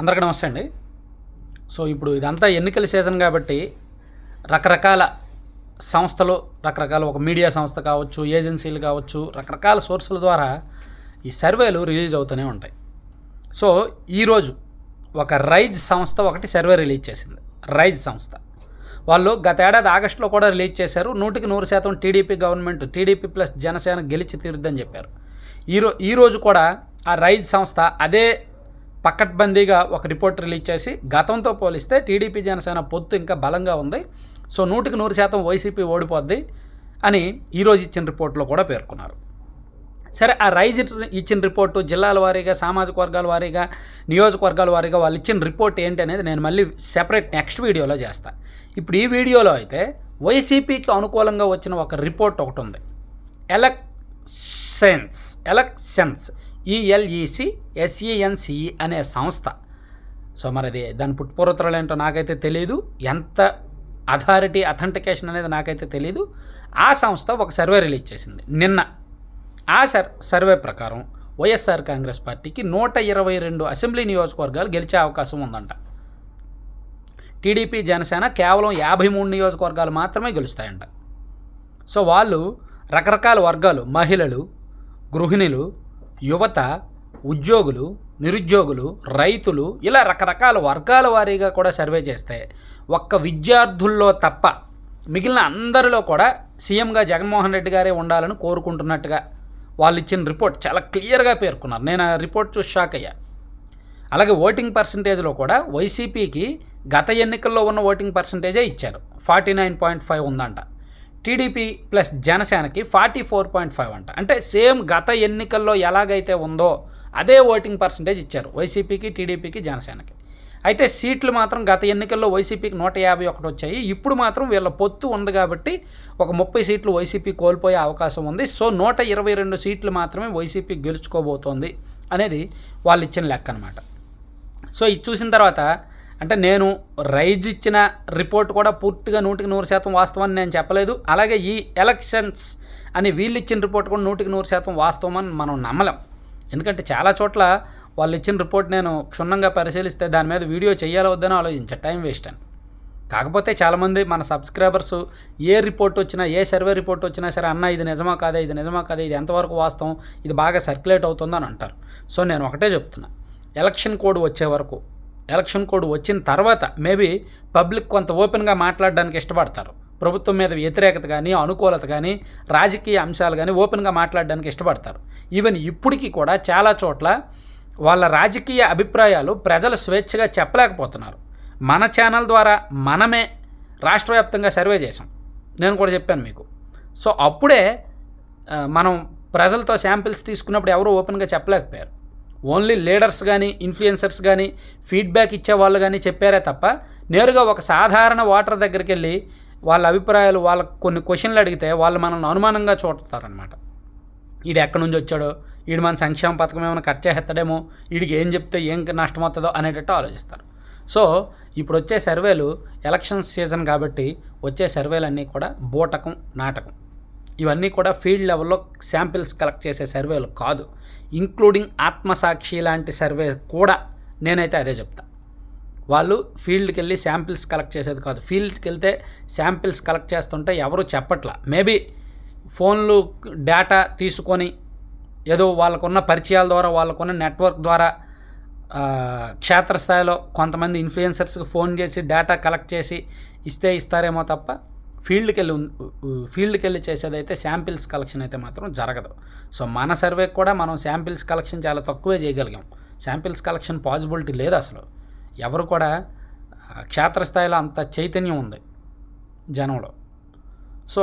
అందరికీ నమస్తే అండి. సో ఇప్పుడు ఇదంతా ఎన్నికల సీజన్ కాబట్టి రకరకాల సంస్థలు రకరకాల ఒక మీడియా సంస్థ కావచ్చు ఏజెన్సీలు కావచ్చు రకరకాల సోర్సుల ద్వారా ఈ సర్వేలు రిలీజ్ అవుతూనే ఉంటాయి. సో ఈరోజు ఒక రైజ్ సంస్థ ఒకటి సర్వే రిలీజ్ చేసింది. రైజ్ సంస్థ. వాళ్ళు గతేడాది ఆగస్టులో కూడా రిలీజ్ చేశారు. నూటికి నూరు శాతం TDP government TDP plus Janasena గెలిచి తీరుద్దని చెప్పారు. ఈరో ఈరోజు కూడా ఆ రైజ్ సంస్థ అదే పక్కట్బందీగా ఒక రిపోర్ట్ రిలీజ్ చేసి గతంతో పోలిస్తే టీడీపీ జనసేన పొత్తు ఇంకా బలంగా ఉంది. సో నూటికి నూరు శాతం వైసీపీ ఓడిపోద్ది అని ఈరోజు ఇచ్చిన రిపోర్ట్లో కూడా పేర్కొన్నారు. సరే ఆ రైజ్ ఇచ్చిన రిపోర్టు జిల్లాల వారీగా సామాజిక వర్గాల వారీగా నియోజకవర్గాల వారీగా వాళ్ళు ఇచ్చిన రిపోర్ట్ ఏంటి అనేది నేను మళ్ళీ సెపరేట్ నెక్స్ట్ వీడియోలో చేస్తాను ఇప్పుడు ఈ వీడియోలో అయితే వైసీపీకి అనుకూలంగా వచ్చిన ఒక రిపోర్ట్ ఒకటి ఉంది. Elections elections. ఈఎల్ఈసి ఎస్ఈఎన్సిఈ అనే సంస్థ. సో మరి అది దాని పుట్టుపూర్వతలు ఏంటో నాకైతే తెలియదు ఎంత అథారిటీ అథెంటికేషన్ అనేది నాకైతే తెలియదు ఆ సంస్థ ఒక సర్వే రిలీజ్ చేసింది. నిన్న. ఆ సర్ సర్వే ప్రకారం వైఎస్ఆర్ కాంగ్రెస్ పార్టీకి నూట ఇరవై రెండు అసెంబ్లీ నియోజకవర్గాలు గెలిచే అవకాశం ఉందంట. టీడీపీ జనసేన కేవలం యాభై మూడు నియోజకవర్గాలు మాత్రమే గెలుస్తాయంట. సో వాళ్ళు రకరకాల వర్గాలు మహిళలు గృహిణులు యువత ఉద్యోగులు నిరుద్యోగులు రైతులు ఇలా రకరకాల వర్గాల వారీగా కూడా సర్వే చేస్తే ఒక్క విద్యార్థుల్లో తప్ప మిగిలిన అందరిలో కూడా సీఎంగా జగన్మోహన్ రెడ్డి గారే ఉండాలని కోరుకుంటున్నట్టుగా వాళ్ళు ఇచ్చిన రిపోర్ట్ చాలా క్లియర్గా పేర్కొన్నారు. నేను ఆ రిపోర్ట్ చూసి షాక్ అయ్యా. అలాగే ఓటింగ్ పర్సంటేజ్లో కూడా వైసీపీకి గత ఎన్నికల్లో ఉన్న ఓటింగ్ పర్సంటేజే ఇచ్చారు. ఫార్టీ నైన్ పాయింట్ ఫైవ్ ఉందంట. టీడీపీ ప్లస్ జనసేనకి ఫార్టీ ఫోర్ పాయింట్ ఫైవ్ అంట. అంటే సేమ్ గత ఎన్నికల్లో ఎలాగైతే ఉందో అదే ఓటింగ్ పర్సంటేజ్ ఇచ్చారు వైసీపీకి టీడీపీకి జనసేనకి. అయితే సీట్లు మాత్రం గత ఎన్నికల్లో వైసీపీకి నూట యాభై ఒకటి వచ్చాయి. ఇప్పుడు మాత్రం వీళ్ళ పొత్తు ఉంది కాబట్టి ఒక ముప్పై సీట్లు వైసీపీ కోల్పోయే అవకాశం ఉంది. సో నూట ఇరవై రెండు సీట్లు మాత్రమే వైసీపీ గెలుచుకోబోతోంది అనేది వాళ్ళు ఇచ్చిన లెక్క అనమాట సో ఇది చూసిన తర్వాత అంటే నేను రైజ్ ఇచ్చిన రిపోర్ట్ కూడా పూర్తిగా నూటికి నూరు శాతం వాస్తవం అని నేను చెప్పలేదు. అలాగే ఈ ఎలక్షన్స్ అని వీళ్ళు ఇచ్చిన రిపోర్ట్ కూడా నూటికి నూరు శాతం వాస్తవం అని మనం నమ్మలేం. ఎందుకంటే చాలా చోట్ల వాళ్ళు ఇచ్చిన రిపోర్ట్ నేను క్షుణ్ణంగా పరిశీలిస్తే దాని మీద వీడియో చేయాలో వద్దని ఆలోచించా. టైం వేస్ట్ అని. కాకపోతే చాలామంది మన సబ్స్క్రైబర్స్ ఏ రిపోర్ట్ వచ్చినా ఏ సర్వే రిపోర్ట్ వచ్చినా సరే అన్న ఇది నిజమా కాదా? ఇది నిజమా కాదా? ఇది ఎంతవరకు వాస్తవం? ఇది బాగా సర్క్యులేట్ అవుతుందని అంటారు. సో నేను ఒకటే చెప్తున్నా. ఎలక్షన్ కోడ్ వచ్చే వరకు ఎలక్షన్ కోడ్ వచ్చిన తర్వాత మేబీ పబ్లిక్ కొంత ఓపెన్గా మాట్లాడడానికి ఇష్టపడతారు. ప్రభుత్వం మీద వ్యతిరేకత కానీ అనుకూలత కానీ రాజకీయ అంశాలు కానీ ఓపెన్గా మాట్లాడడానికి ఇష్టపడతారు. ఈవెన్ ఇప్పటికీ కూడా చాలా చోట్ల వాళ్ళ రాజకీయ అభిప్రాయాలు ప్రజలు స్వేచ్ఛగా చెప్పలేకపోతున్నారు. మన ఛానల్ ద్వారా మనమే రాష్ట్ర వ్యాప్తంగా సర్వే చేసాం నేను కూడా చెప్పాను మీకు. సో అప్పుడే మనం ప్రజలతో శాంపిల్స్ తీసుకున్నప్పుడు ఎవరు ఓపెన్గా చెప్పలేకపోయారు. ఓన్లీ లీడర్స్ కానీ ఇన్ఫ్లుయెన్సర్స్ కానీ ఫీడ్బ్యాక్ ఇచ్చే వాళ్ళు కానీ చెప్పారే తప్ప నేరుగా ఒక సాధారణ ఓటర్ దగ్గరికి వెళ్ళి వాళ్ళ అభిప్రాయాలు వాళ్ళ కొన్ని క్వశ్చన్లు అడిగితే వాళ్ళు మనల్ని అనుమానంగా చూడతారనమాట ఈడు ఎక్కడి నుంచి వచ్చాడో ఈడు మన సంక్షేమ పథకం ఏమైనా కట్ చేస్తాడేమో వీడికి ఏం చెప్తే ఏం నష్టం అవుతుందో అనేటట్టు ఆలోచిస్తారు. సో ఇప్పుడు వచ్చే సర్వేలు ఎలక్షన్ సీజన్ కాబట్టి వచ్చే సర్వేలన్నీ కూడా బూటకం నాటకం. ఇవన్నీ కూడా ఫీల్డ్ లెవెల్లో శాంపిల్స్ కలెక్ట్ చేసే సర్వేలు కాదు. ఇంక్లూడింగ్ ఆత్మసాక్షి లాంటి సర్వే కూడా నేనైతే అదే చెప్తా. వాళ్ళు ఫీల్డ్కి వెళ్ళి శాంపిల్స్ కలెక్ట్ చేసేది కాదు. ఫీల్డ్కి వెళ్తే శాంపిల్స్ కలెక్ట్ చేస్తుంటే ఎవరు చెప్పట్లా. మేబీ ఫోన్లు డేటా తీసుకొని ఏదో వాళ్ళకున్న పరిచయాల ద్వారా వాళ్ళకున్న నెట్వర్క్ ద్వారా క్షేత్రస్థాయిలో కొంతమంది ఇన్ఫ్లుయెన్సర్స్కి ఫోన్ చేసి డేటా కలెక్ట్ చేసి ఇస్తే ఇస్తారేమో తప్ప ఫీల్డ్కి వెళ్ళి ఫీల్డ్కి వెళ్ళి చేసేదైతే శాంపిల్స్ కలెక్షన్ అయితే మాత్రం జరగదు. సో మన సర్వేకి కూడా మనం శాంపిల్స్ కలెక్షన్ చాలా తక్కువే చేయగలిగాం. శాంపిల్స్ కలెక్షన్ పాసిబిలిటీ లేదు అసలు. ఎవరు కూడా క్షేత్రస్థాయిలో అంత చైతన్యం ఉంది జనంలో. సో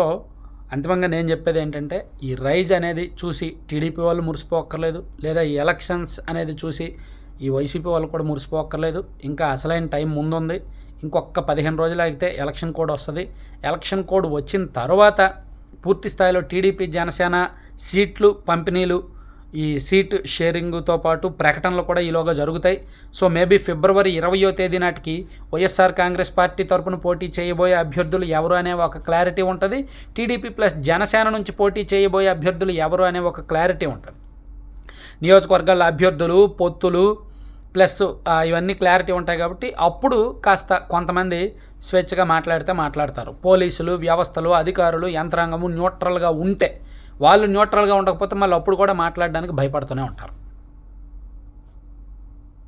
అంతిమంగా నేను చెప్పేది ఏంటంటే ఈ రైజ్ అనేది చూసి టీడీపీ వాళ్ళు మురిసిపోక్కర్లేదు లేదా ఈ ఎలక్షన్స్ అనేది చూసి ఈ వైసీపీ వాళ్ళు కూడా మురిసిపోక్కర్లేదు. ఇంకా అసలైన టైం ముందుంది. ఇంకొక పదిహేను రోజులు అయితే ఎలక్షన్ కోడ్ వస్తుంది. ఎలక్షన్ కోడ్ వచ్చిన తర్వాత పూర్తి స్థాయిలో టీడీపీ జనసేన సీట్లు పంపిణీలు ఈ సీట్ షేరింగ్తో పాటు ప్రకటనలు కూడా ఈలోగా జరుగుతాయి. సో మేబీ ఫిబ్రవరి ఇరవయో తేదీ నాటికి వైఎస్ఆర్ కాంగ్రెస్ పార్టీ తరపున పోటీ చేయబోయే అభ్యర్థులు ఎవరు అనే ఒక క్లారిటీ ఉంటుంది. టీడీపీ ప్లస్ జనసేన నుంచి పోటీ చేయబోయే అభ్యర్థులు ఎవరు అనే ఒక క్లారిటీ ఉంటుంది. నియోజకవర్గాల అభ్యర్థులు పొత్తులు ప్లస్ ఇవన్నీ క్లారిటీ ఉంటాయి కాబట్టి అప్పుడు కాస్త కొంతమంది స్వేచ్ఛగా మాట్లాడితే మాట్లాడతారు. పోలీసులు వ్యవస్థలు అధికారులు యంత్రాంగము న్యూట్రల్గా ఉంటే వాళ్ళు న్యూట్రల్గా ఉండకపోతే మళ్ళీ అప్పుడు కూడా మాట్లాడడానికి భయపడుతూనే ఉంటారు.